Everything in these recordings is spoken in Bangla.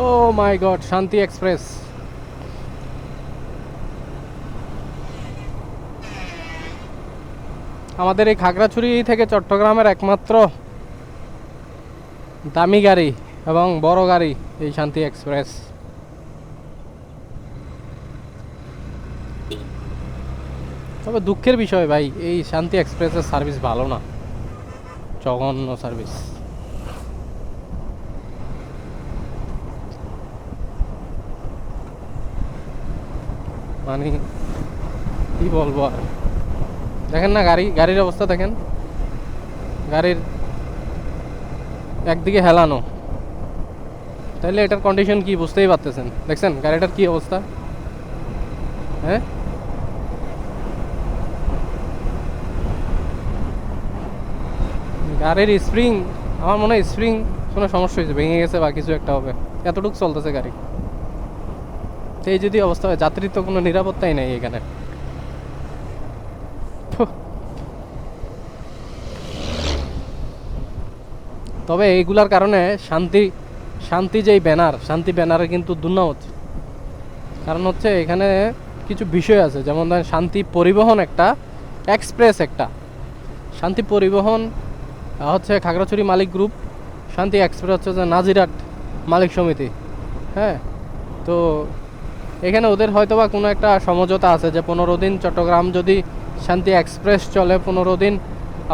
ও মাই গড শান্তি এক্সপ্রেস আমাদের এই খাগড়াছড়ি থেকে চট্টগ্রামের একমাত্র দামি গাড়ি এবং বড় গাড়ি এই শান্তি এক্সপ্রেস। তবে দুঃখের বিষয় ভাই, এই শান্তি এক্সপ্রেসের সার্ভিস ভালো না। জঘন্য সার্ভিস। মানে কি বলব আর? দেখেন না গাড়ি, গাড়ির অবস্থা দেখেন। গাড়ির একদিকে হেলানো। তাহলে এটার কন্ডিশন কি বুঝতেই পারতেছেন? দেখছেন, গাড়িটার কি অবস্থা? হ্যাঁ? গাড়ির স্প্রিং আমার মনে হয় স্প্রিং কোনো সমস্যা হয়েছে, ভেঙে গেছে বা কিছু একটা হবে। এতটুকু চলতেছে গাড়ি। তো এই যদি অবস্থা হয় যাত্রীর তো কোনো নিরাপত্তাই নেই এখানে। তবে এইগুলার কারণে শান্তি শান্তি যেই ব্যানার, শান্তি ব্যানারে কিন্তু দুর্নাম হচ্ছে কারণ হচ্ছে এখানে কিছু বিষয় আছে, যেমন ধরেন শান্তি পরিবহন একটা, এক্সপ্রেস একটা। শান্তি পরিবহন হচ্ছে খাগড়াছড়ি মালিক গ্রুপ, শান্তি এক্সপ্রেস হচ্ছে যে নাজিরাট মালিক সমিতি। হ্যাঁ? তো এখানে ওদের হয়তো বা কোনো একটা সমঝোতা আছে যে পনেরো দিন চট্টগ্রাম যদি শান্তি এক্সপ্রেস চলে পনেরো দিন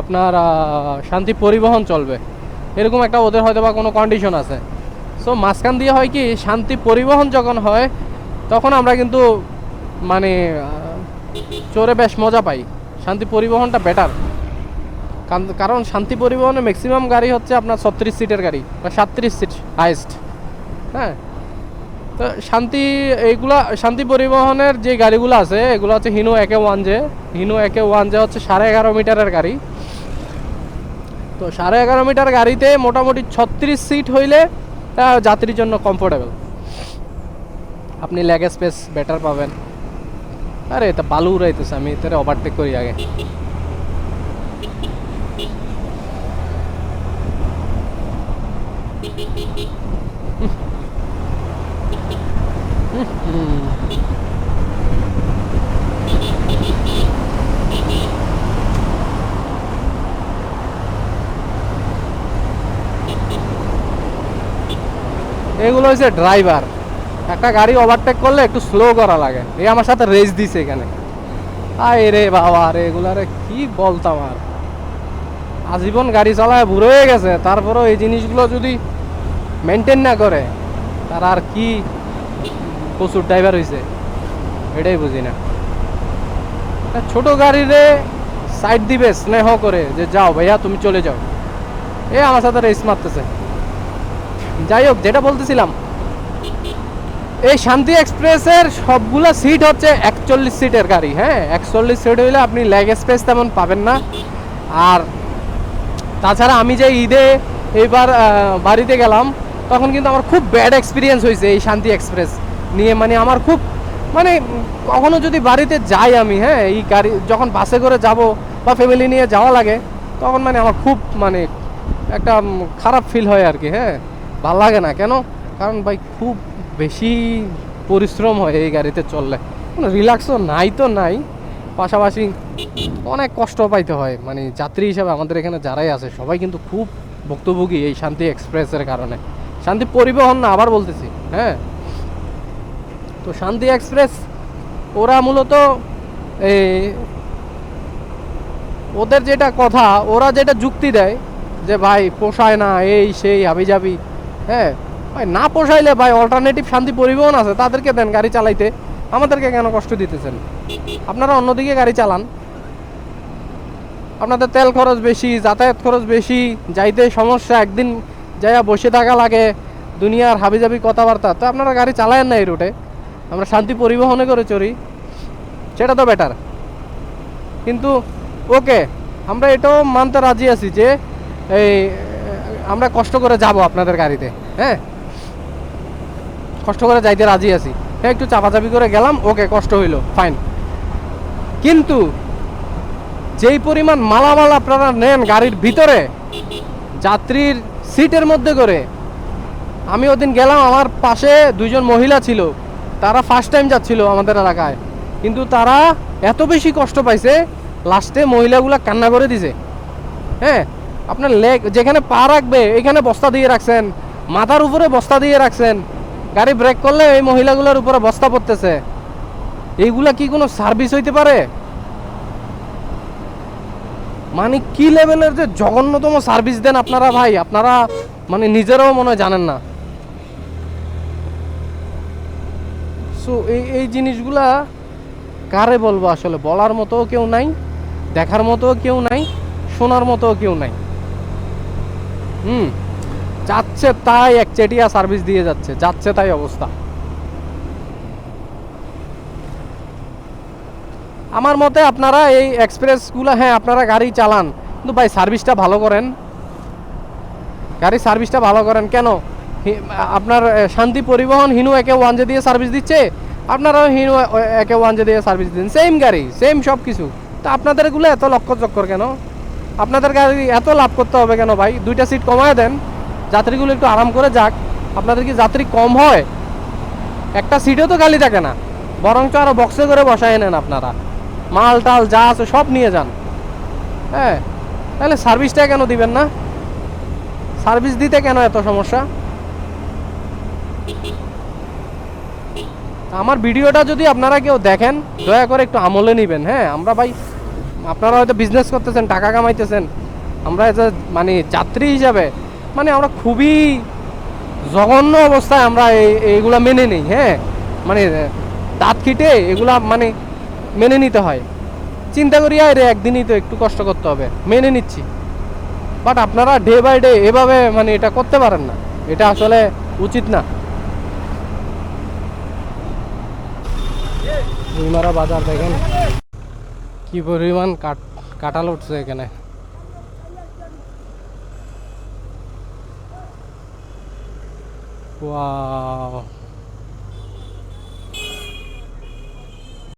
আপনার শান্তি পরিবহন চলবে। এরকম একটা ওদের হয়তো বা কোনো কন্ডিশন আছে। সো মাঝখান দিয়ে হয় কি, শান্তি পরিবহন যখন হয়, তখন আমরা কিন্তু মানে চোরে বেশ মজা পাই। শান্তি পরিবহনটা বেটার কারণ শান্তি পরিবহনে ম্যাক্সিমাম গাড়ি হচ্ছে আপনার ছত্রিশ সিটের গাড়ি, বা সাতত্রিশ সিট হাইস্ট হ্যাঁ? শান্তি, এইগুলা, শান্তি পরিবহনের যে গাড়িগুলো আছে, এগুলো হচ্ছে Hino AK one J. Hino AK one J হচ্ছে সাড়ে এগারো মিটারের গাড়ি। তো সাড়ে এগারো মিটার গাড়িতে মোটামুটি ছত্রিশ সিট হইলে যাত্রীর জন্য কমফোর্টেবল আপনি লেগ স্পেস বেটার পাবেন। আরে, এটা বালু উড়াইতেছে, আমি এতে ওভারটেক করি আগে। এগুলো হচ্ছে ড্রাইভার। একটা গাড়ি ওভারটেক করলে একটু স্লো করা লাগে। এই আমার সাথে রেস দিছে এখানে। আয় রে বাবা রে এগুলো এগুলারে কি বলতাম আর। আজীবন গাড়ি চালায় বুড়ো হয়ে গেছে, তারপরেও এই জিনিসগুলো যদি মেনটেন না করে, তার আর কি প্রচুর ড্রাইভার হয়েছে এটাই বুঝি না। ছোট গাড়িরে সাইড দিবে, স্নেহ করে যে, যাও ভাইয়া, তুমি চলে যাও। এ আমার সাথে রেস মারতেছে। যাই হোক, যেটা বলতেছিলাম, এই শান্তি এক্সপ্রেসের সবগুলা সিট হচ্ছে একচল্লিশ সিটের গাড়ি হ্যাঁ? একচল্লিশ সিট হইলে আপনি লেগ স্পেস তেমন পাবেন না। আর তাছাড়া আমি যে ঈদে এইবার বাড়িতে গেলাম, তখন কিন্তু আমার খুব ব্যাড এক্সপিরিয়েন্স হয়েছে এই শান্তি এক্সপ্রেস। নিয়ে মানে আমার খুব মানে কখনো যদি বাড়িতে যাই আমি হ্যাঁ এই গাড়ি, যখন বাসে করে যাব বা ফ্যামিলি নিয়ে যাওয়া লাগে, তখন মানে আমার খুব মানে একটা খারাপ ফিল হয় আর কি হ্যাঁ। ভালো লাগে না, কেন? কারণ ভাই খুব বেশি পরিশ্রম হয় এই গাড়িতে চললে। কোনো রিল্যাক্সও নাই তো নাই, পাশাপাশি অনেক কষ্ট পাইতে হয়। মানে যাত্রী হিসাবে আমাদের এখানে যারাই আছে, সবাই কিন্তু খুব ভুক্তভোগী এই শান্তি এক্সপ্রেসের কারণে। শান্তি পরিবহন না, আবার বলতেছি হ্যাঁ। তো শান্তি এক্সপ্রেস, ওরা মূলত এই ওদের যেটা কথা, ওরা যেটা যুক্তি দেয় যে ভাই পোষায় না, এই, সেই হাবি যাবি হ্যাঁ ভাই না পোষাইলে ভাই অল্টারনেটিভ শান্তি পরিবহন আছে, তাদেরকে দেন গাড়ি চালাইতে, আমাদেরকে কেন কষ্ট দিতেছেন? আপনারা অন্যদিকে গাড়ি চালান। আপনাদের তেল খরচ বেশি, যাতায়াত খরচ বেশি, যাইতে সমস্যা, একদিন যাইয়া বসে থাকা লাগে, দুনিয়ার হাবিজাবি কথাবার্তা, তো আপনারা গাড়ি চালায়েন না এই রুটে আমরা শান্তি পরিবহনে করে চড়ি, সেটা তো বেটার কিন্তু, ওকে, আমরা এটাও মানতে রাজি আছি যে, এই, আমরা কষ্ট করে যাব আপনাদের গাড়িতে হ্যাঁ? কষ্ট করে যাইতে রাজি আছি। হ্যাঁ একটু চাপাচাপি করে গেলাম, ওকে, কষ্ট হইল ফাইন কিন্তু, যেই পরিমাণ মালামাল আপনারা নেন গাড়ির ভিতরে, যাত্রীর সিটের মধ্যে করে, আমি ওদিন গেলাম, আমার পাশে দুইজন মহিলা ছিল তারা ফার্স্ট টাইম যাচ্ছিল আমাদের এলাকায়। কিন্তু তারা এত বেশি কষ্ট পাইছে, লাস্টে মহিলাগুলা কান্না করে দিছে। হ্যাঁ আপনার লেগ যেখানে পা রাখবে, এখানে বস্তা দিয়ে রাখছেন, মাথার উপরে বস্তা দিয়ে রাখছেন। গাড়ি ব্রেক করলে এই মহিলাগুলোর উপরে বস্তা পড়তেছে। এইগুলা কি কোনো সার্ভিস হইতে পারে? মানে কি লেভেলের যে জঘন্যতম সার্ভিস দেন আপনারা ভাই? আপনারা মানে নিজেরাও মনে জানেন না। সো এই এই জিনিসগুলা কারে বলব আসলে? বলার মতো কেউ নাই, দেখার মতো কেউ নাই, শোনার মতো কেউ নাই। হুম, যাচ্ছে তাই একচেটিয়া সার্ভিস দিয়ে যাচ্ছে যাচ্ছে তাই অবস্থা। আমার মতে আপনারা এই এক্সপ্রেসগুলো হ্যাঁ আপনারা গাড়ি চালান, কিন্তু ভাই সার্ভিসটা ভালো করেন। গাড়ির সার্ভিসটা ভালো করেন, কেন? আপনার শান্তি পরিবহন হিনু একে ওয়ান জে দিয়ে সার্ভিস দিচ্ছে, আপনারাও হিনু একে ওয়ান জে দিয়ে সার্ভিস দিন সেম গাড়ি সেম সব কিছু। তো আপনাদের এগুলো এত লক্ষ্য চক্কর কেন? আপনাদের গাড়ি এত লাভ করতে হবে কেন ভাই? দুইটা সিট কমায় দেন, যাত্রীগুলো একটু আরাম করে যাক। আপনাদের কি যাত্রী কম হয়? একটা সিটও তো খালি থাকে না। বরঞ্চ আরও বক্সে করে বসায় নেন আপনারা। মাল, টাল, যা আছে সব নিয়ে যান। হ্যাঁ তাহলে সার্ভিসটা কেন দিবেন না? সার্ভিস দিতে কেন এত সমস্যা? আমার ভিডিওটা যদি আপনারা কেউ দেখেন, দয়া করে একটু আমলে নেবেন হ্যাঁ? আমরা ভাই, আপনারা হয়তো বিজনেস করতেছেন, টাকা কামাইতেছেন। আমরা a মানে যাত্রী হিসাবে মানে আমরা খুবই জঘন্য অবস্থায় আমরা এই, এইগুলা মেনে নিই হ্যাঁ? মানে দাঁত খিটে এগুলা মানে মেনে নিতে হয়। চিন্তা করি আরে একদিনই তো একটু কষ্ট করতে হবে, মেনে নিচ্ছি। বাট আপনারা ডে বাই ডে এভাবে মানে এটা করতে পারেন না। এটা আসলে উচিত না। নিমারা বাজার দেখেন কি পরিমাণ কাট কাঁঠাল উঠছে এখানে ওয়াও